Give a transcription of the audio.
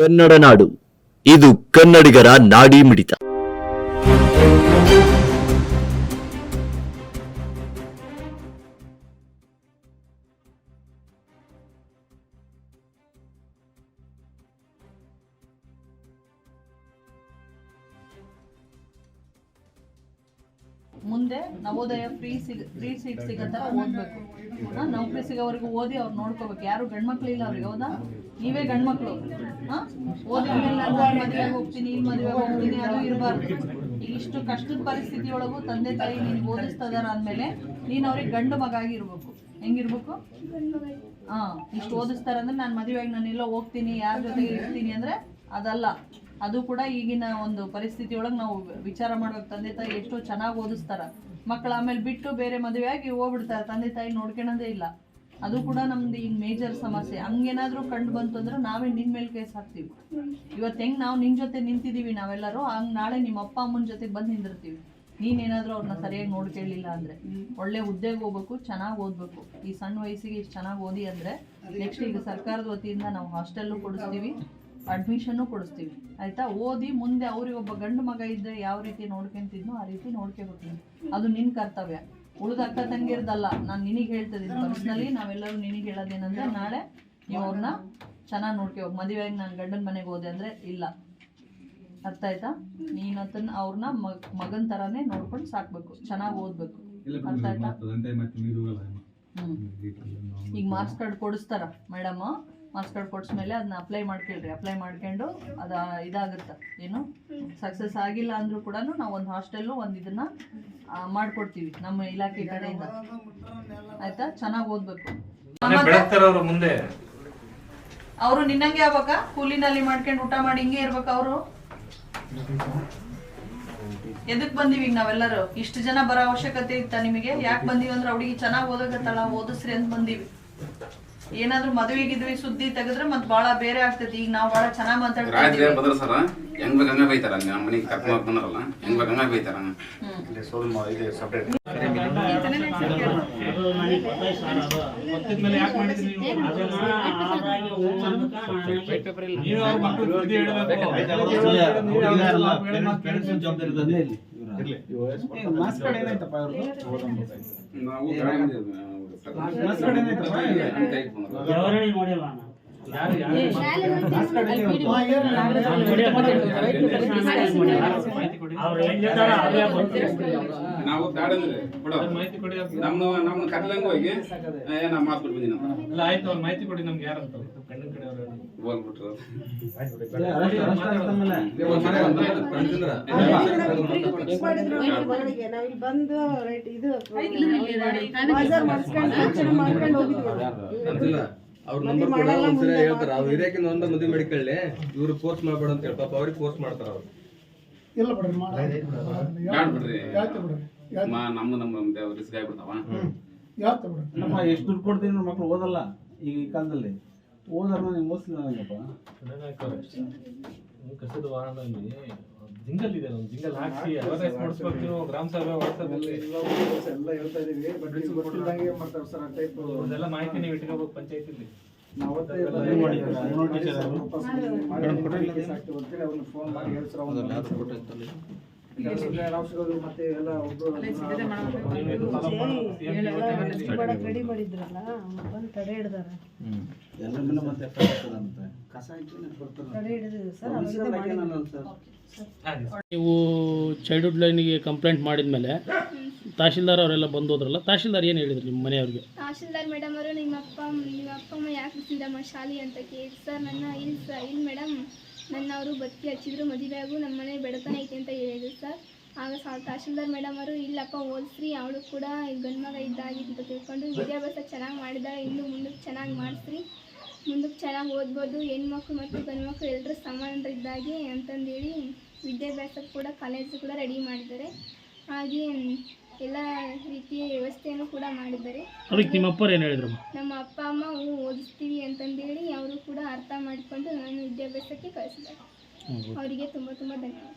ಕನ್ನಡ ನಾಡು. ಇದು ಕನ್ನಡಿಗರ ನಾಡಿ ಮಿಡಿತ. ಮುಂದೆ ನವೋದಯ ಫ್ರೀ ಸಿಗ ಫ್ರೀ ಸೀಟ್ ಸಿಗೋ ಓದ್ಬೇಕು. ಓದಬೇಕು ನೌಕರಿ ಸಿಗೋವರೆಗೂ ಓದಿ ಅವ್ರು ನೋಡ್ಕೋಬೇಕು. ಯಾರು ಗಂಡ್ಮಕ್ಳು ಇಲ್ಲ ಅವ್ರಿಗೆ, ಹೌದಾ? ನೀವೇ ಗಂಡ್ಮಕ್ಳು. ಓದಿದ್ಮೇಲೆ ನಾನು ಮದುವೆಗೆ ಹೋಗ್ತೀನಿ ಮದುವೆ ಹೋಗ್ತೀನಿ, ಅದು ಇರಬಾರ್ದು. ಈಗ ಇಷ್ಟು ಕಷ್ಟದ ಪರಿಸ್ಥಿತಿ ಒಳಗೂ ತಂದೆ ತಾಯಿ ನೀನ್ ಓದಿಸ್ತಾ ಇದಾರ ಅಂದಮೇಲೆ ನೀನು ಅವ್ರಿಗೆ ಗಂಡು ಮಗ ಆಗಿರ್ಬೇಕು ಹೆಂಗಿರ್ಬೇಕು? ಹಾ, ಇಷ್ಟು ಓದಿಸ್ತಾರೆ ಅಂದ್ರೆ ನಾನು ಮದುವೆಯಾಗಿ ನಾನು ಎಲ್ಲೋ ಹೋಗ್ತೀನಿ, ಯಾರ ಜೊತೆ ಇರ್ತೀನಿ ಅಂದ್ರೆ ಅದಲ್ಲ. ಅದು ಕೂಡ ಈಗಿನ ಒಂದು ಪರಿಸ್ಥಿತಿ ಒಳಗೆ ನಾವು ವಿಚಾರ ಮಾಡ್ಬೇಕು. ತಂದೆ ತಾಯಿ ಎಷ್ಟೋ ಚೆನ್ನಾಗಿ ಓದಿಸ್ತಾರ. ಮಕ್ಕಳು ಆಮೇಲೆ ಬಿಟ್ಟು ಬೇರೆ ಮದುವೆ ಆಗಿ ಹೋಗ್ಬಿಡ್ತಾರೆ. ತಂದೆ ತಾಯಿ ನೋಡ್ಕೊಳೋದೇ ಇಲ್ಲ. ಅದು ಕೂಡ ನಮ್ದು ಈಗ ಮೇಜರ್ ಸಮಸ್ಯೆ. ಹಂಗೇನಾದ್ರೂ ಕಂಡು ಬಂತು ಅಂದ್ರೆ ನಾವೇ ನಿನ್ ಮೇಲೆ ಕೇಸ್ ಹಾಕ್ತೀವಿ. ಇವತ್ತು ಹೆಂಗ್ ನಾವು ನಿನ್ ಜೊತೆ ನಿಂತಿದೀವಿ ನಾವೆಲ್ಲರೂ, ಹಂಗ್ ನಾಳೆ ನಿಮ್ಮ ಅಪ್ಪ ಅಮ್ಮನ ಜೊತೆ ಬಂದು ನಿಂದಿರ್ತೀವಿ. ನೀನೇನಾದ್ರೂ ಅವ್ರನ್ನ ಸರಿಯಾಗಿ ನೋಡ್ಕೊಳ್ಳಿಲ್ಲ ಅಂದ್ರೆ. ಒಳ್ಳೆ ಹುದ್ದೆಗೆ ಹೋಗ್ಬೇಕು, ಚೆನ್ನಾಗಿ ಓದ್ಬೇಕು. ಈ ಸಣ್ಣ ವಯಸ್ಸಿಗೆ ಇಷ್ಟು ಚೆನ್ನಾಗಿ ಓದಿ ಅಂದ್ರೆ ನೆಕ್ಸ್ಟ್ ಈಗ ಸರ್ಕಾರದ ವತಿಯಿಂದ ನಾವು ಹಾಸ್ಟೆಲ್ಲು ಕೊಡಿಸ್ತೀವಿ ಅಡ್ಮಿಷನ್ನು ಕೊಡಿಸ್ತೀವಿ. ಆಯ್ತಾ? ಓದಿ ಮುಂದೆ ಅವ್ರಿಗೆ ಒಬ್ಬ ಗಂಡು ಮಗ ಇದ್ರೆ ಯಾವ ರೀತಿ ನೋಡ್ಕೊಂತಿದ್ನೋ ಆ ರೀತಿ ನೋಡ್ಕೊಬೇಕು ಅದು ನಿನ್ ಕರ್ತವ್ಯ. ಉಳಿದ ಅಕ್ಕ ತಂಗಿರ್ದಲ್ಲ ನಾನು ನಿನಗೆ ಹೇಳ್ತಿದ್ದೀನಿ ಪರ್ಸ್ನಲಿ ನಾವೆಲ್ಲರೂ ನಿನಗೆ ಹೇಳೋದೇನಂದ್ರೆ ನಾಳೆ ನೀವು ಅವ್ರನ್ನ ಚೆನ್ನಾಗಿ ನೋಡ್ಕೋಬೇಕು ಮದುವೆಯಾಗಿ ನಾನು ಗಂಡನ ಮನೆಗೆ ಹೋದೆ ಅಂದರೆ ಇಲ್ಲ. ಅರ್ಥ ಆಯ್ತಾ? ನೀನು ಅದನ್ನ ಅವ್ರನ್ನ ಮಗ್ ಮಗನ ಥರನೇ ನೋಡ್ಕೊಂಡು ಸಾಕ್ಬೇಕು ಚೆನ್ನಾಗಿ ಓದಬೇಕು. ಅರ್ಥ ಆಯ್ತಾ? ಹ್ಞೂ ಈಗ ಮಾರ್ಕ್ಸ್ ಕಾರ್ಡ್ ಕೊಡಿಸ್ತಾರ ಮೇಡಮ್? ಮಾರ್ಕ್ಸ್ ಕಾರ್ಡ್ ಮೇಲೆ ಅದನ್ನ ಅಪ್ಲೈ ಮಾಡ್ಕೊಳ್ರಿ. ಅಪ್ಲೈ ಮಾಡ್ಕೊಂಡು ಅದು ಇದಾಗುತ್ತೆ. ಏನು? ಸಕ್ಸಸ್ ಆಗಿಲ್ಲ ಅಂದ್ರೂ ಕೂಡ ನಾವು ಒಂದು ಹಾಸ್ಟೆಲ್ಲು ಒಂದು ಇದನ್ನ ಮಾಡ್ಕೊಡ್ತೀವಿ ನಮ್ಮ ಇಲಾಖೆ ಕಡೆಯಿಂದ. ಆಯ್ತಾ? ಚೆನ್ನಾಗಿ ಓದ್ಬೇಕು. ಮುಂದೆ. ಅವರು ನಿನ್ನಂಗೆ ಆಗ್ಬೇಕ? ಕೂಲಿನಲ್ಲಿ ಮಾಡ್ಕೊಂಡು ಊಟ ಮಾಡಿ ಹಿಂಗೆ ಇರ್ಬೇಕು ಅವರು? ಎದಕ್ ಬಂದಿವಿ ಈಗ ನಾವೆಲ್ಲರೂ? ಇಷ್ಟು ಜನ ಬರೋ ಅವಶ್ಯಕತೆ ಇತ್ತ ನಿಮಗೆ? ಯಾಕೆ ಬಂದಿವಿ ಅಂದ್ರೆ ಅವಳಿಗೆ ಚೆನ್ನಾಗಿ ಓದಕತ್ತಾಳ ಓದಿಸ್ರಿ ಅಂತ ಬಂದೀವಿ. ಏನಾದ್ರೂ ಮದುವೆ ಗಿದ್ವಿ ಸುದ್ದಿ ತೆಗೆದ್ರೆ ಮತ್ ಬಹಳ ಬೇರೆ ಆಗ್ತೈತಿ. ಈಗ ನಾವು ಬಹಳ ಚೆನ್ನಾಗಿ ರಾತ್ರಿ ಇದೀವಿ. ಬಂದ್ರ ಸರ ಹೆಂಗ್ ಬೈತಾರ. ನಮ್ಮ ಮನೆಗೆ ಕರ್ಕೊಂಡ್ ಹೋಗ್ ಬಂದಾರಲ್ಲ ಬೈತಾರ. ನೀವು ನಾವು ಮಾಹಿತಿ ಕೊಡಿ ನಾವು ಬ್ಯಾಡ ಅಂದ್ರೆ ಬಿಡು. ಮಾಹಿತಿ ಕೊಡಿ ಅವ್ರಿಗೆ. ನಮ್ಮ ನಮ್ಮ ಕರ್ಲಂಗ್ ಹೋಗಿ ಏ ನಾ ಮಾತು ಅಲ್ಲ ಆಯ್ತು ಅವ್ರ ಮಾಹಿತಿ ಕೊಡಿ ನಮ್ಗೆ ಯಾರಂತ ಗಂಡನ ಕಡೆ ಅವ್ರು ಹೋಗ್ಬಿಟ್ರು ನಾವಿಲ್ಲಿ ಬಂದು ಇದು ಮಾಡ್ಕೊಂಡು ಹೋಗಿದ್ವಿ ಅವ್ರ ನಂಬರ್ ಕೊಡ ಒಂದ್ಸರಿ ಹೇಳ್ತಾರ. ಅವ್ರು ಹಿರಿಯಕಿನ ಒಂದ ಮದುವೆ ಮಾಡಿಕೊಳ್ಳಿ. ಇವ್ರು ಪೋಸ್ಟ್ ಮಾಡ್ಬೇಡ ಅಂತ ಹೇಳ್ಪ ಪಾಪ ಅವ್ರಿಗೆ ಪೋಸ್ಟ್ ಮಾಡ್ತಾರ ಅವ್ರು. ಇಲ್ಲ ಬಿಡ್ರಿ ಬಿಡ್ರಿ? ಯಾಕೆ ಬಿಡ್ರಿ? ಯಾಕೆ ನಮ್ಮ ನಮ್ಮ ರಿಸ್ಕ್ ಆಗ್ಬಿಡ್ತಾವ. ಯಾಕೆ ಬಿಡ್ರಿ? ನಮ್ಮ ಎಷ್ಟು ದುಡ್ಡು ಕೊಡ್ತೀನಿ ಮಕ್ಳು ಓದಲ್ಲ ಈಗ ಈ ಕಾಲದಲ್ಲಿ. ಓದಾರ ನೀವು ಓದಿಸ್ಲಿಲ್ಲ ನನಗಪ್ಪ ಕಸದ ವಾರದಲ್ಲಿ ಜಿಂಗಲ್ ಇದೆ ಒಂದು ಜಿಂಗಲ್ ಹಾಕಿ ಅವೇರ್ನೆಸ್ ಮಾಡಿಸ್ಬೇಕು ಗ್ರಾಮ ಸಭೆ ವಾಟ್ಸಪ್ ಅಲ್ಲಿ ಎಲ್ಲ ಹೇಳ್ತಾ ಇದೀವಿ. ಬಟ್ ನೀವು ಗೊತ್ತಿಲ್ದಂಗೆ ಮಾಡ್ತಾರೆ ಸರ್ ಆ ಟೈಪ್ ಅದೆಲ್ಲ ಮಾಹಿತಿ ನೀವು ಇಟ್ಕೋಬೇಕು ಪಂಚಾಯತಿಲಿ. ಫೋನ್ ಮಾಡಿ ಹೇಳಿ ರೆಡಿ ಮಾಡಿದ್ರಲ್ಲ. ನೀವು ಚೈಲ್ಡ್ಹುಡ್ ಲೈನಿಗೆ ಕಂಪ್ಲೇಂಟ್ ಮಾಡಿದ್ಮೇಲೆ ತಹಶೀಲ್ದಾರ್ ಅವರೆಲ್ಲ ಬಂದು ಹೋದ್ರಲ್ಲ ತಹಶೀಲ್ದಾರ್ ಏನು ಹೇಳಿದ್ರು ನಿಮ್ಮ ಮನೆಯವ್ರಿಗೆ ತಹಶೀಲ್ದಾರ್ ಮೇಡಮ್ ಅವರು ನಿಮ್ಮ ಅಪ್ಪ ನಿಮ್ಮ ಅಪ್ಪ ಅಮ್ಮ ಯಾಕೆ ಬಿಟ್ಟಿದ್ದಮ್ಮ ಶಾಲಿ ಅಂತ ಕೇಳಿ ಸರ್ ನನ್ನ, ಇಲ್ಲ ಸರ್, ಇಲ್ಲ ಮೇಡಮ್ ನನ್ನ ಅವರು ಬತ್ತಿ ಹಚ್ಚಿದ್ರು, ಮದುವೆ ಆಗು ನಮ್ಮ ಮನೆ ಬೆಳತನ ಐತೆ ಅಂತ ಸರ್. ಆಗ ಸಾ ತಹಶೀಲ್ದಾರ್ ಮೇಡಮ್ ಅವರು ಇಲ್ಲಪ್ಪ ಓದಿಸ್ರಿ ಅವಳು ಕೂಡ ಗಂಡು ಮಗ ಅಂತ ತಿಳ್ಕೊಂಡು ವಿದ್ಯಾಭ್ಯಾಸ ಚೆನ್ನಾಗಿ ಮಾಡಿದ್ದಾಳೆ ಇನ್ನು ಮುಂದಕ್ಕೆ ಚೆನ್ನಾಗಿ ಮಾಡಿಸ್ರಿ. ಮುಂದಕ್ಕೆ ಚೆನ್ನಾಗಿ ಓದ್ಬೋದು. ಹೆಣ್ಮಕ್ಳು ಮತ್ತು ಗಂಡು ಮಕ್ಕಳು ಎಲ್ಲರೂ ಸಮಾನರಿದ್ದಾಗೆ ಅಂತಂದೇಳಿ ವಿದ್ಯಾಭ್ಯಾಸಕ್ಕೆ ಕೂಡ ಕಾಲೇಜು ಕೂಡ ರೆಡಿ ಮಾಡಿದ್ದಾರೆ. ಹಾಗೆ ಎಲ್ಲ ರೀತಿಯ ವ್ಯವಸ್ಥೆಯನ್ನು ಕೂಡ ಮಾಡಿದ್ದಾರೆ. ಅದಕ್ಕೆ ನಿಮ್ಮ ಅಪ್ಪರು ಏನು ಹೇಳಿದ್ರು? ನಮ್ಮ ಅಪ್ಪ ಅಮ್ಮ ಓದಿಸ್ತೀವಿ ಅಂತಂದೇಳಿ ಅವರು ಕೂಡ ಅರ್ಥ ಮಾಡಿಕೊಂಡು ನಾನು ವಿದ್ಯಾಭ್ಯಾಸಕ್ಕೆ ಕಳಿಸಿದ್ದಾರೆ. ಅವರಿಗೆ ತುಂಬ ತುಂಬ ಧನ್ಯವಾದ.